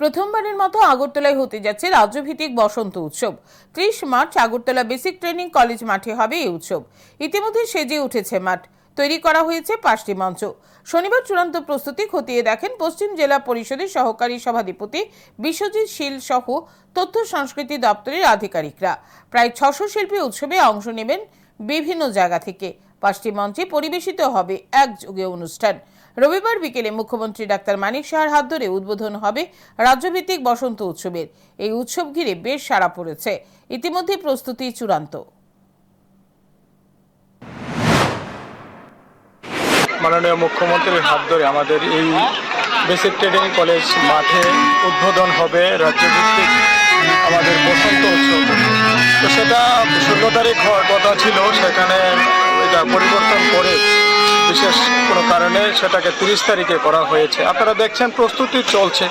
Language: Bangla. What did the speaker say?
প্রথমবারের মতো আগরতলায় হতে যাচ্ছে রাজ্যভিত্তিক বসন্ত উৎসব। ত্রিশ March Agartala basic training college মাঠে হবে এই উৎসব। ইতিমধ্যে সেজে উঠেছে মাঠ। তৈরি করা হয়েছে পাঁচটি মঞ্চ। শনিবার চূড়ান্ত প্রস্তুতি খতিয়ে দেখেন পশ্চিম জেলা পরিষদের সহকারী সভাধিপতি বিশ্বজিৎ শীল সহ তথ্য সংস্কৃতি দপ্তরের আধিকারিকরা। প্রায় ছশো শিল্পী উৎসবে অংশ নেবেন বিভিন্ন জায়গা থেকে। পাঁচটি মঞ্চে পরিবেশিত হবে একযোগে অনুষ্ঠান। রবিবার বিকেলে মুখ্যমন্ত্রী ডাক্তার মানিক সাহার হাত ধরে উদ্বোধন হবে রাজ্যভিত্তিক বসন্ত উৎসবের। এই উৎসব ঘিরে বেশ সাড়া পড়েছে। ইতিমধ্যে প্রস্তুতি চূড়ান্ত। মাননীয় মুখ্যমন্ত্রীর হাত ধরে আমাদের এই বেসিক ট্রেনিং কলেজ মাঠে উদ্বোধন হবে রাজ্যভিত্তিক তারিখ হওয়ার কথা ছিল, সেখানে এটা পরিবর্তন করে বিশেষ কোনো কারণে সেটাকে তিরিশ তারিখে করা হয়েছে। আপনারা দেখছেন, প্রস্তুতি চলছে।